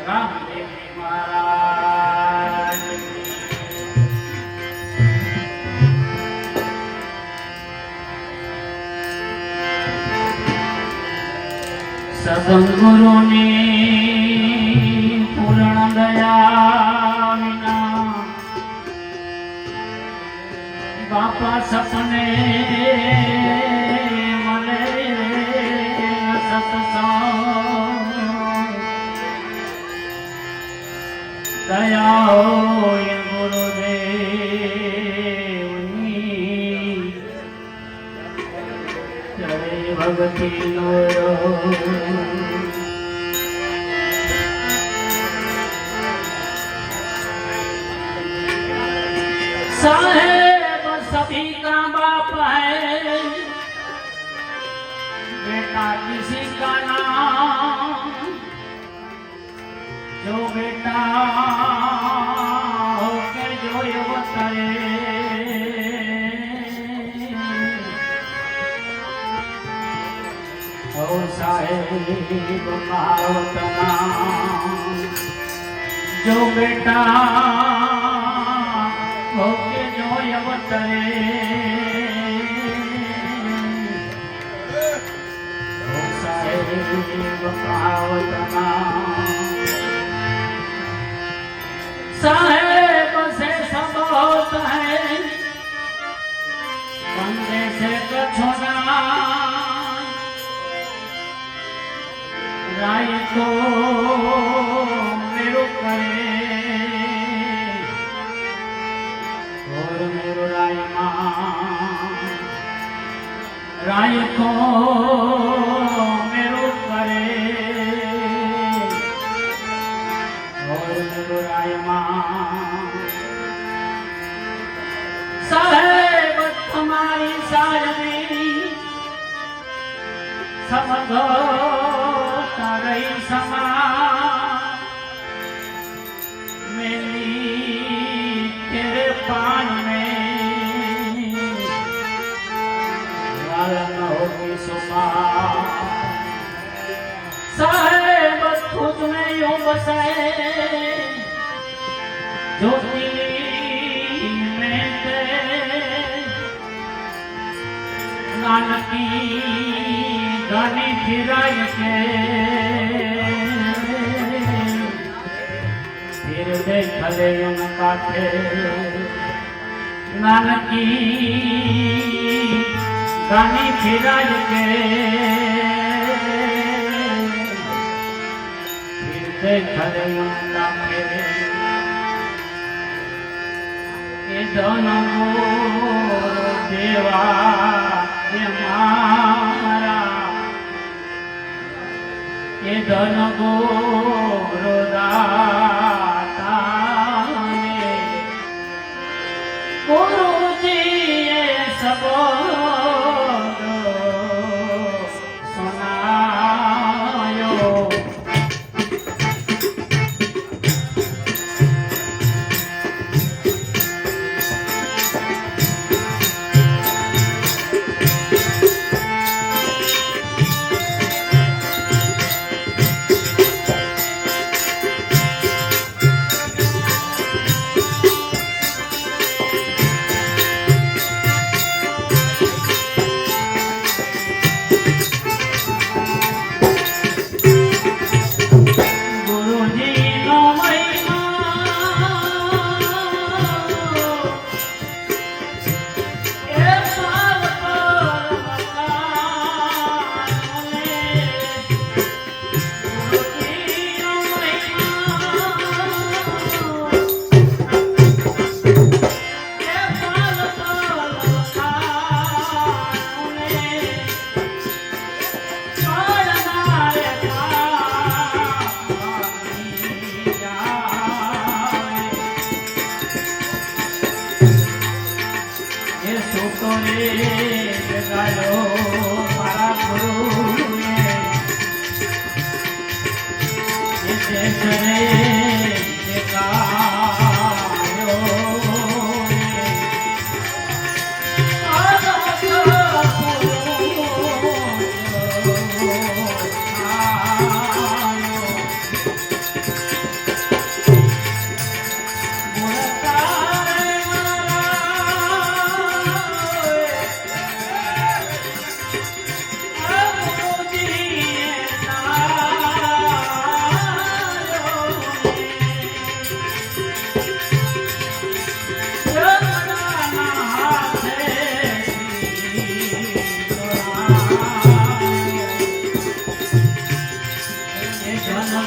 રામદેવ મહારાજ સદગુરુની પૂર્ણ દયા વિના બાપા સપને મને સત્સંગ દયા હોય ગુરુદેવની જય ભગતી નો साहेब सभी का बाप है बेटा किसी का नाम जो बेटा સાહેબ માવતના જો બેટા ભોગે જો અવતરે સાહેબ માવતના ঝোনা রায় তো মেরো করে ওর মেরো রায় মা। রায় তো સમજો તરઈ સમા મેલી તેરે પાન મે વાલન હોગી સુમા સારે બધું તુમે યો બસાય નાનકી રાની ફિરાય છે ફિરદે ખલે એમ કાઠે નાનકી રાની ફિરાય છે ફિરદે ખલે એમ देवा જનમો એ ધન રે એકા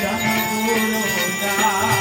રે